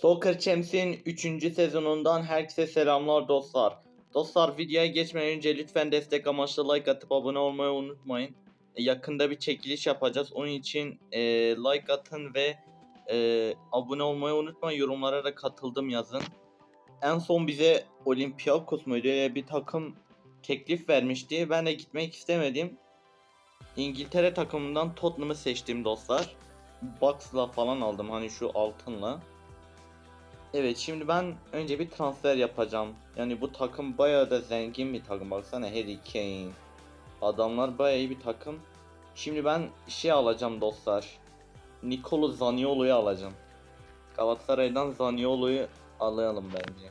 Soccer Champions'in 3. sezonundan herkese selamlar dostlar. Dostlar videoya geçmeden önce lütfen destek amaçlı like atıp abone olmayı unutmayın. E, Yakında bir çekiliş yapacağız. Onun için e, like atın ve e, abone olmayı unutmayın. Yorumlara da katıldım yazın. En son bize Olympiakos muydu öyle bir takım teklif vermişti. Ben de gitmek istemedim. İngiltere takımından Tottenham'ı seçtim dostlar. Bucks'la falan aldım hani şu altınla. Evet şimdi ben önce bir transfer yapacağım. Yani bu takım bayağı da zengin bir takım. Baksana Harry Kane. Adamlar bayağı iyi bir takım. Şimdi ben şey alacağım dostlar. Nicolo Zaniolo'yu alacağım. Galatasaray'dan Zaniolo'yu alayalım bence.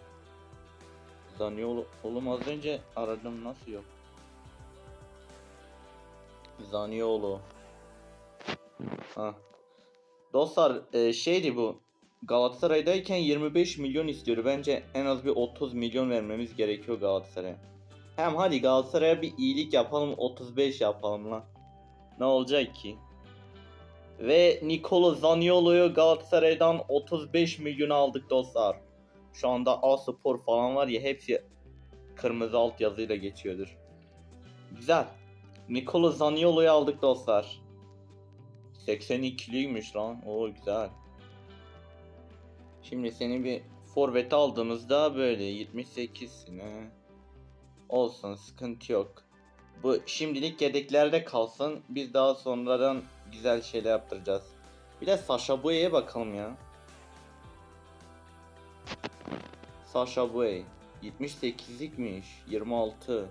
Zaniolo oğlum az önce aradım nasıl yok? Zaniolo. Ha. Dostlar e, şeydi bu. Galatasaray'dayken 25 milyon istiyor. Bence en az bir 30 milyon vermemiz gerekiyor Galatasaray'a. Hem hadi Galatasaray'a bir iyilik yapalım 35 yapalım lan. Ne olacak ki? Ve Nicolo Zaniolo'yu Galatasaray'dan 35 milyon aldık dostlar. Şu anda A Spor falan var ya hepsi kırmızı alt yazıyla geçiyordur. Güzel. Nicolo Zaniolo'yu aldık dostlar. 82'liymiş lan. Oo güzel. Şimdi seni bir forvet aldığımızda böyle 78'sin he. Olsun sıkıntı yok. Bu şimdilik yedeklerde kalsın. Biz daha sonradan güzel şeyler yaptıracağız. Bir de Sasha Boye'ye bakalım ya. Sasha Boye 78'likmiş 26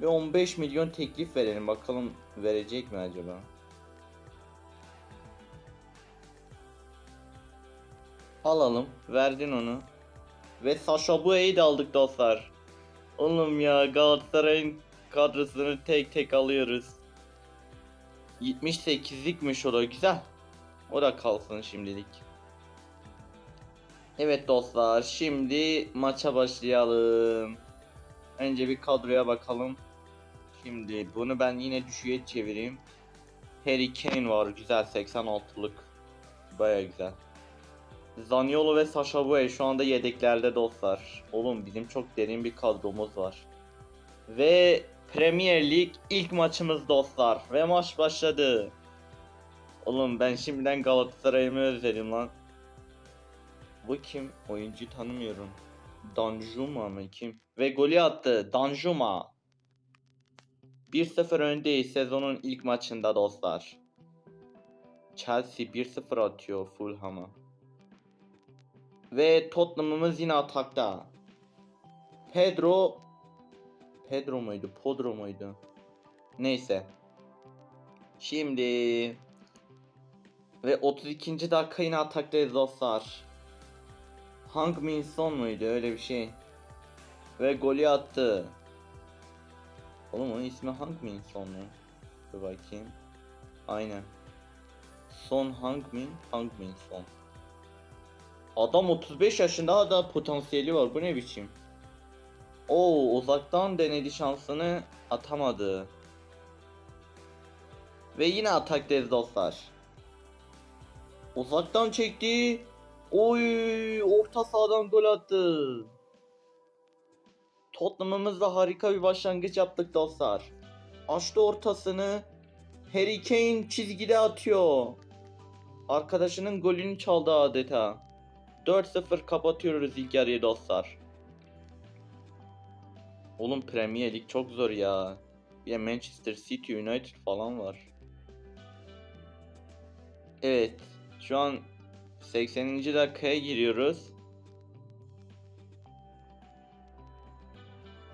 ve 15 milyon teklif verelim bakalım verecek mi acaba? Alalım. Verdin onu. Ve Sasha Boye'yi de aldık dostlar. Oğlum ya Galatasaray'ın kadrosunu tek tek alıyoruz. 78'likmiş o da güzel. O da kalsın şimdilik. Evet dostlar şimdi maça başlayalım. Önce bir kadroya bakalım. Şimdi bunu ben yine düşüğe çevireyim. Harry Kane var güzel 86'lık. Baya güzel. Zaniolo ve Sasha Boye şu anda yedeklerde dostlar. Oğlum bizim çok derin bir kadromuz var. Ve Premier Lig ilk maçımız dostlar. Ve maç başladı. Oğlum ben şimdiden Galatasaray'ımı özledim lan. Bu kim? Oyuncu tanımıyorum. Danjuma mı kim? Ve golü attı. Danjuma. 1-0 öndeyiz sezonun ilk maçında dostlar. Chelsea 1-0 atıyor Fulham'a. Ve Tottenham'ımız yine atakta. Pedro Pedro muydu? Podro muydu? Neyse. Şimdi ve 32. dakika yine ataktayız dostlar. Hank Min Son muydu? Öyle bir şey. Ve golü attı. Oğlum onun ismi Hank Min Son mu? Dur bakayım. Aynen. Son Hank Min, Hank Min Son. Adam 35 yaşında da potansiyeli var. Bu ne biçim? Oo uzaktan denedi şansını atamadı. Ve yine ataktayız dostlar. Uzaktan çekti. Oy orta sahadan gol attı. Tottenham'ımızda harika bir başlangıç yaptık dostlar. Açtı ortasını. Harry Kane çizgide atıyor. Arkadaşının golünü çaldı adeta. 4-0 kapatıyoruz ilk yarıyı dostlar. Oğlum Premier Lig çok zor ya. Bir de Manchester City United falan var. Evet. Şu an 80. dakikaya giriyoruz.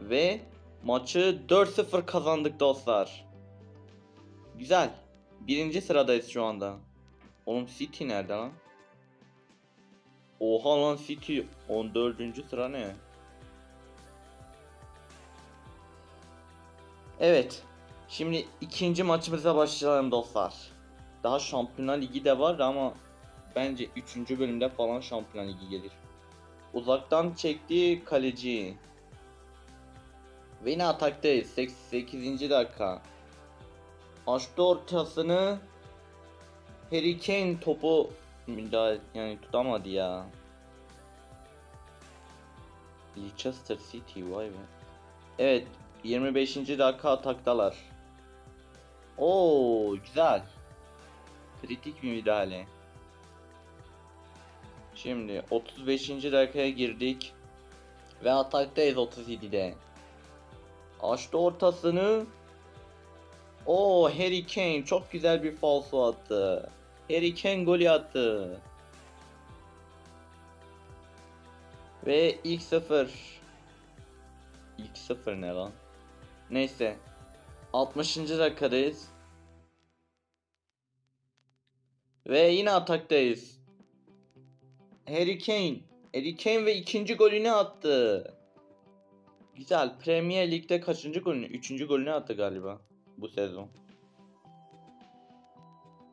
Ve maçı 4-0 kazandık dostlar. Güzel. Birinci sıradayız şu anda. Oğlum City nerede lan? Oha lan City 14. sıra ne? Evet. Şimdi ikinci maçımıza başlayalım dostlar. Daha Şampiyonlar Ligi de var ama bence 3. bölümde falan Şampiyonlar Ligi gelir. Uzaktan çekti kaleci. Ve yine ataktayız. 88. dakika. Açtı ortasını. Harry Kane topu müdahale yani tutamadı ya. Leicester City vay be. Evet 25. dakika ataktalar. Oo güzel. Kritik bir müdahale. Şimdi 35. dakikaya girdik. Ve ataktayız 37'de. Açtı ortasını. Oo Harry Kane çok güzel bir falso attı. Harry Kane golü attı. Ve ilk sıfır. İlk sıfır ne lan? Neyse. 60. dakikadayız. Ve yine ataktayız. Harry Kane. Harry Kane ve ikinci golünü attı. Güzel. Premier Lig'de kaçıncı golünü? Üçüncü golünü attı galiba. Bu sezon.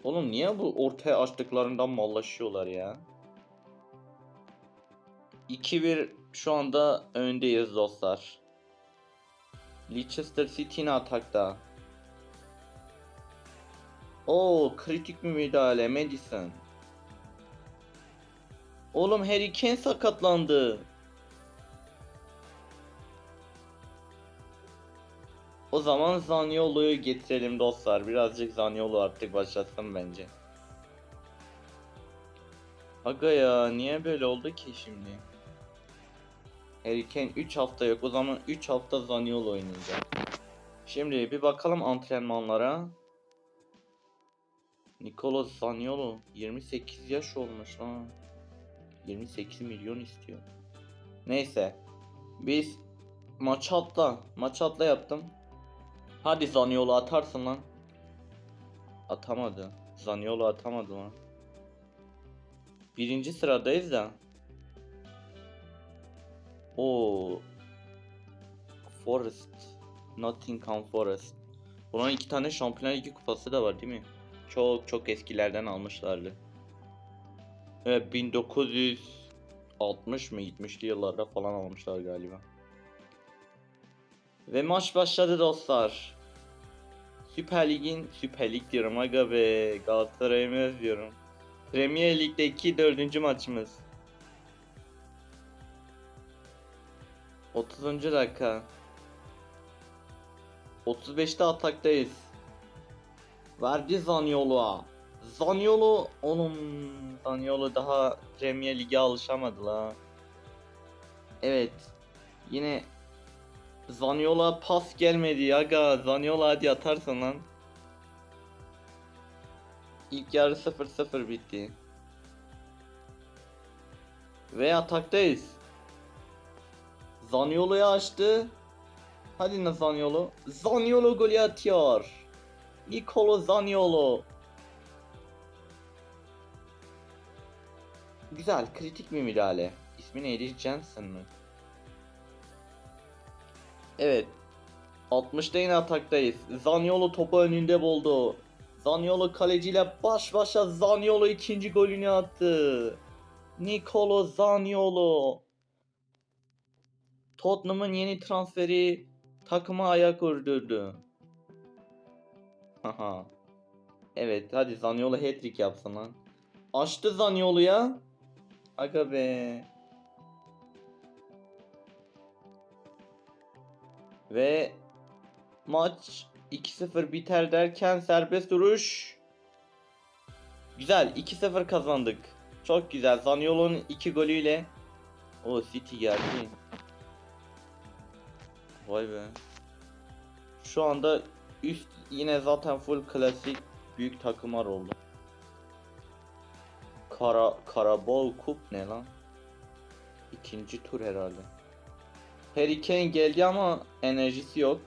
Oğlum niye bu ortaya açtıklarından mallaşıyorlar ya? 2-1 şu anda öndeyiz dostlar. Leicester City yine atakta. Oo kritik bir müdahale Madison. Oğlum Harry Kane sakatlandı. O zaman Zaniolo'yu getirelim dostlar. Birazcık Zaniolo artık başlasın bence. Aga ya niye böyle oldu ki şimdi? Kane 3 hafta yok. O zaman 3 hafta Zaniolo oynayacak. Şimdi bir bakalım antrenmanlara. Nicolo Zaniolo 28 yaş olmuş lan. 28 milyon istiyor. Neyse. Biz maç atla. Maç atla yaptım. Hadi Zaniolo atarsın lan. Atamadı. Zaniolo atamadı lan. Birinci sıradayız da. O Forest. Nottingham Forest. Bunun iki tane Şampiyonlar Ligi kupası da var değil mi? Çok çok eskilerden almışlardı. Evet 1960 mı 70'li yıllarda falan almışlar galiba. Ve maç başladı dostlar. Süper Lig'in Süper Lig diyorum aga be Galatasaray'ı diyorum. Premier Lig'deki dördüncü maçımız. 30. dakika. 35'te ataktayız. Verdi Zaniolo'ya. Zaniolo onun Zaniolo daha Premier Lig'e alışamadı la. Evet. Yine Zaniola pas gelmedi aga. Zaniola hadi atarsan lan. İlk yarı 0-0 bitti. Ve ataktayız. Zaniolo'yu açtı. Hadi na Zaniolo. Zaniolo golü atıyor. Nicolo Zaniolo. Güzel, kritik bir müdahale. İsmi neydi? Jensen mı? Evet. 60'ta yine ataktayız. Zaniolo topu önünde buldu. Zaniolo kaleciyle baş başa Zaniolo ikinci golünü attı. Nicolo Zaniolo. Tottenham'ın yeni transferi takıma ayak uydurdu. Haha. evet hadi Zaniolo hat-trick yapsın lan. Açtı Zaniolo'ya. Aga be. Ve maç 2-0 biter derken serbest duruş. Güzel 2-0 kazandık. Çok güzel. Zaniolo'nun 2 golüyle o City geldi. Vay be. Şu anda üst yine zaten full klasik büyük takımlar oldu. Kara Karabağ Kup ne lan? İkinci tur herhalde. Harry Kane geldi ama enerjisi yok.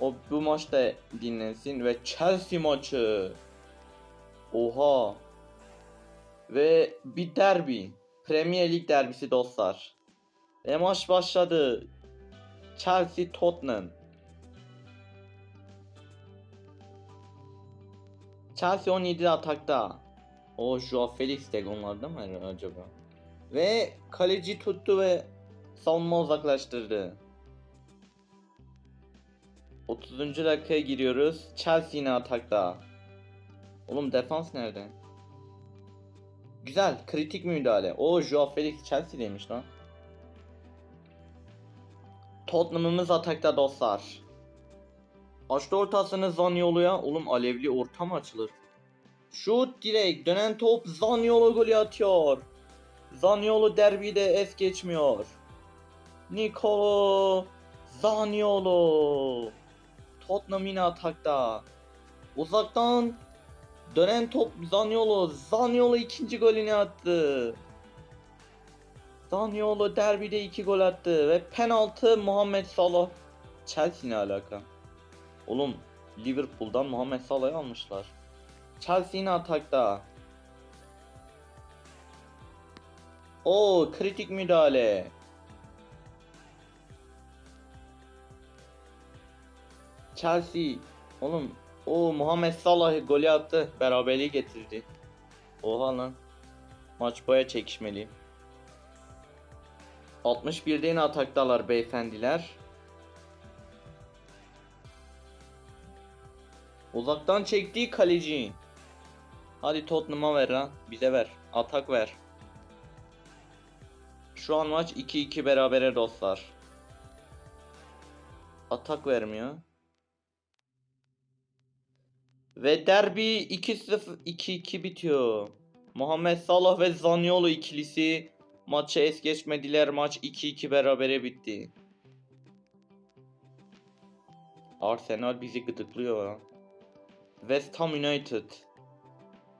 O bu maçta dinlensin ve Chelsea maçı. Oha. Ve bir derbi. Premier Lig derbisi dostlar. Ve maç başladı. Chelsea Tottenham. Chelsea 17 atakta. O Joao Felix de onlarda mı acaba? Ve kaleci tuttu ve savunma uzaklaştırdı. 30. dakikaya giriyoruz. Chelsea yine atakta. Oğlum defans nerede? Güzel, kritik müdahale. O Joao Felix Chelsea'deymiş lan. Tottenham'ımız atakta dostlar. Açtı ortasını Zaniolo'ya. Oğlum alevli orta mı açılır? Şut direkt. Dönen top Zaniolo golü atıyor. Zaniolo derbide es geçmiyor. Nicolo Zaniolo. Tottenham atakta. Uzaktan dönen top Zaniolo. Zaniolo ikinci golünü attı. Zaniolo derbide iki gol attı ve penaltı Muhammed Salah. Chelsea ne alaka? Oğlum Liverpool'dan Muhammed Salah'ı almışlar. Chelsea yine atakta. O kritik müdahale. Chelsea oğlum o Muhammed Salah golü attı. Beraberliği getirdi. Oha lan. Maç boya çekişmeli. 61'de yine ataktalar beyefendiler. Uzaktan çektiği kaleci. Hadi Tottenham'a ver lan. Bize ver. Atak ver. Şu an maç 2-2 berabere dostlar. Atak vermiyor. Ve derbi 2-0 2-2 bitiyor. Muhammed Salah ve Zaniolo ikilisi maçı es geçmediler. Maç 2-2 berabere bitti. Arsenal bizi gıdıklıyor. West Ham United.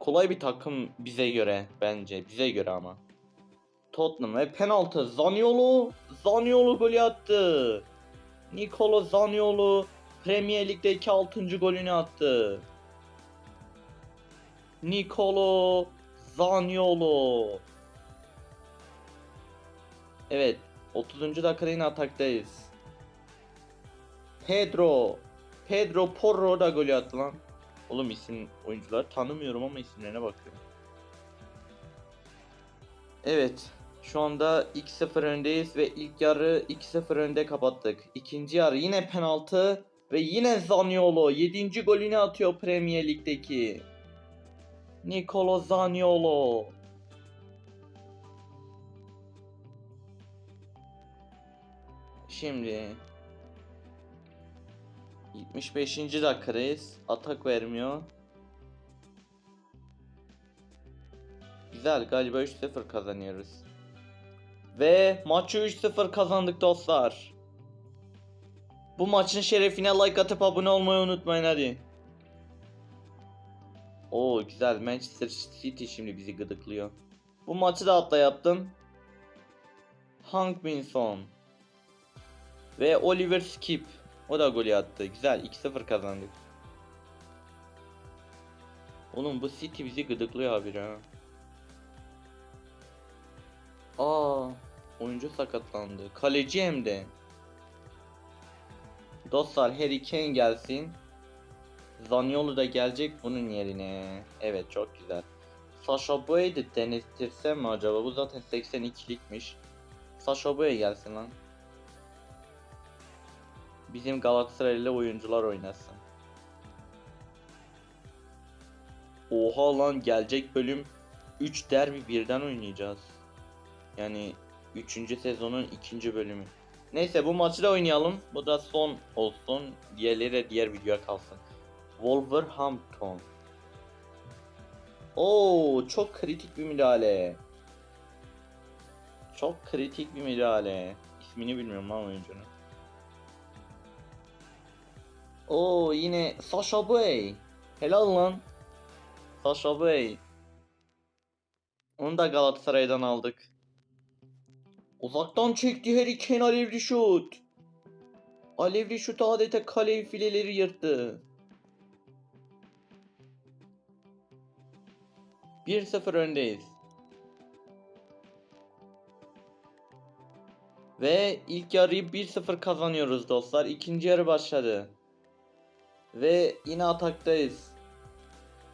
Kolay bir takım bize göre bence. Bize göre ama. Tottenham ve penaltı. Zaniolo. Zaniolo golü attı. Nicolo Zaniolo Premier Lig'deki 6. golünü attı. Nicolo Zaniolo. Evet. 30. dakikada yine ataktayız. Pedro. Pedro Porro da golü attı lan. Oğlum isim oyuncular tanımıyorum ama isimlerine bakıyorum. Evet. Şu anda 2-0 öndeyiz ve ilk yarı 2-0 önde kapattık. İkinci yarı yine penaltı ve yine Zaniolo 7. golünü atıyor Premier Lig'deki. Nicolo Zaniolo. Şimdi 75. dakikadayız. Atak vermiyor. Güzel galiba 3-0 kazanıyoruz. Ve maçı 3-0 kazandık dostlar. Bu maçın şerefine like atıp abone olmayı unutmayın hadi. Oo güzel Manchester City şimdi bizi gıdıklıyor. Bu maçı da atla yaptım. Hank Minson. Ve Oliver Skip. O da golü attı. Güzel 2-0 kazandık. Oğlum bu City bizi gıdıklıyor abi ha. Aa, oyuncu sakatlandı. Kaleci hem de. Dostlar Harry Kane gelsin. Zaniolo da gelecek bunun yerine. Evet çok güzel. Sasha Boy'u da denettirsem mi acaba? Bu zaten 82'likmiş. Sasha Boy gelsin lan. Bizim Galatasaraylı oyuncular oynasın. Oha lan gelecek bölüm 3 derbi birden oynayacağız. Yani 3. sezonun 2. bölümü. Neyse bu maçı da oynayalım. Bu da son olsun. Diğerleri de diğer videoya kalsın. Wolverhampton. Oo çok kritik bir müdahale. Çok kritik bir müdahale. İsmini bilmiyorum lan oyuncunun. Oo yine Sasha Boy. Helal lan. Sasha Boy. Onu da Galatasaray'dan aldık. Uzaktan çekti Harry Kane alevli şut. Alevli şut adeta kale fileleri yırttı. 1-0 öndeyiz. Ve ilk yarıyı 1-0 kazanıyoruz dostlar. İkinci yarı başladı. Ve yine ataktayız.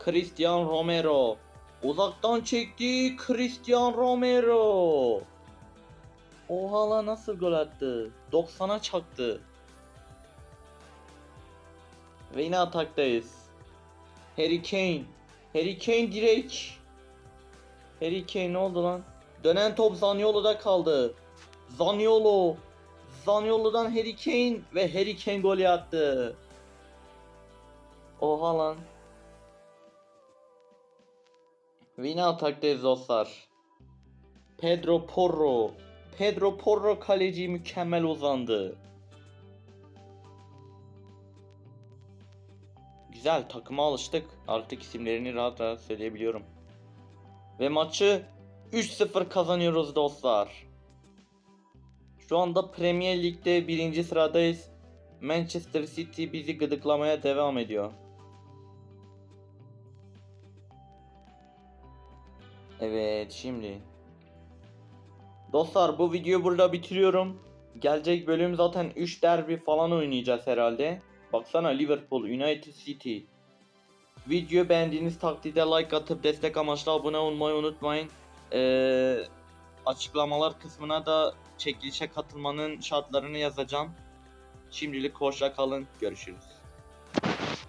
Cristian Romero. Uzaktan çekti Cristian Romero. Oha lan nasıl gol attı? 90'a çaktı. Ve yine ataktayız. Harry Kane. Harry Kane direkt. Harry Kane ne oldu lan? Dönen top Zaniolo'da kaldı. Zaniolo. Zaniolo'dan Harry Kane ve Harry Kane golü attı. Oha lan. Ve yine ataktayız dostlar. Pedro Porro. Pedro Porro kaleci mükemmel uzandı. Güzel takıma alıştık. Artık isimlerini rahat rahat söyleyebiliyorum. Ve maçı 3-0 kazanıyoruz dostlar. Şu anda Premier Lig'de birinci sıradayız. Manchester City bizi gıdıklamaya devam ediyor. Evet şimdi. Dostlar bu videoyu burada bitiriyorum. Gelecek bölüm zaten 3 derbi falan oynayacağız herhalde. Baksana Liverpool, United City. Video beğendiğiniz takdirde like atıp destek amaçlı abone olmayı unutmayın. Ee, açıklamalar kısmına da çekilişe katılmanın şartlarını yazacağım. Şimdilik hoşça kalın. Görüşürüz.